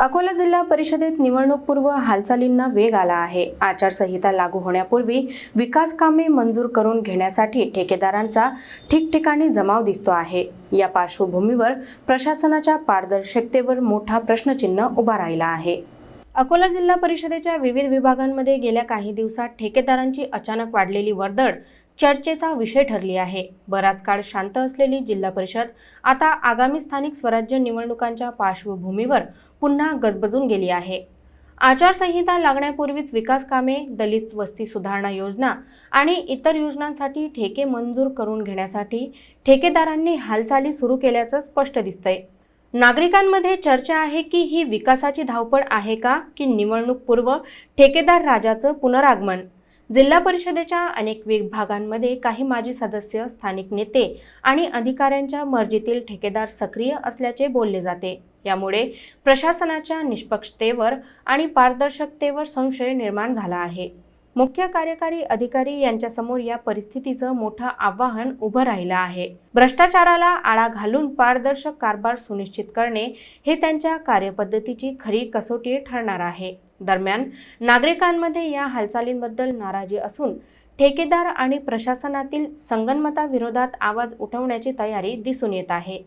अकोला जिल्हा परिषदेत निवडणूकपूर्व हालचालींना वेग आला आहे. आचारसंहिता लागू होण्यापूर्वी विकास कामे मंजूर करून घेण्यासाठी ठेकेदारांचा ठिकठिकाणी जमाव दिसतो आहे. या पार्श्वभूमीवर प्रशासनाच्या पारदर्शकतेवर मोठा प्रश्नचिन्ह उभा राहिला आहे. अकोला जिल्हा परिषदेच्या विविध विभागांमध्ये गेल्या काही दिवसात ठेकेदारांची अचानक वाढलेली वर्दळ चर्चेचा विषय ठरली आहे. बराच काळ शांत असलेली जिल्हा परिषद आता आगामी स्थानिक स्वराज्य निवडणुकांच्या पार्श्वभूमीवर पुन्हा गजबजून गेली आहे. आचारसंहिता लागण्यापूर्वीच विकास कामे दलित वस्ती सुधारणा योजना आणि इतर योजनांसाठी ठेके मंजूर करून घेण्यासाठी ठेकेदारांनी हालचाली सुरू केल्याचं स्पष्ट दिसतंय. नागरिकांमध्ये चर्चा आहे की ही विकासाची धावपळ आहे का की निवडणूक पूर्व ठेकेदार राजाचं पुनरागमन? जिल्हा परिषदेच्या अनेक विभागांमध्ये काही माजी सदस्य स्थानिक नेते आणि अधिकाऱ्यांच्या मर्जीतील ठेकेदार सक्रिय असल्याचे बोलले जाते. यामुळे प्रशासनाच्या निष्पक्षतेवर आणि पारदर्शकतेवर संशय निर्माण झाला आहे. मुख्य कार्यकारी अधिकारी यांच्यासमोर या परिस्थितीचं मोठं आव्हान उभं राहिलं आहे. भ्रष्टाचाराला आळा घालून पारदर्शक कारभार सुनिश्चित करणे हे त्यांच्या कार्यपद्धतीची खरी कसोटी ठरणार आहे. दरम्यान नागरिकांमध्ये या हालचालींबद्दल नाराजी असून ठेकेदार आणि प्रशासनातील संगनमताविरोधात आवाज उठवण्याची तयारी दिसून येत आहे.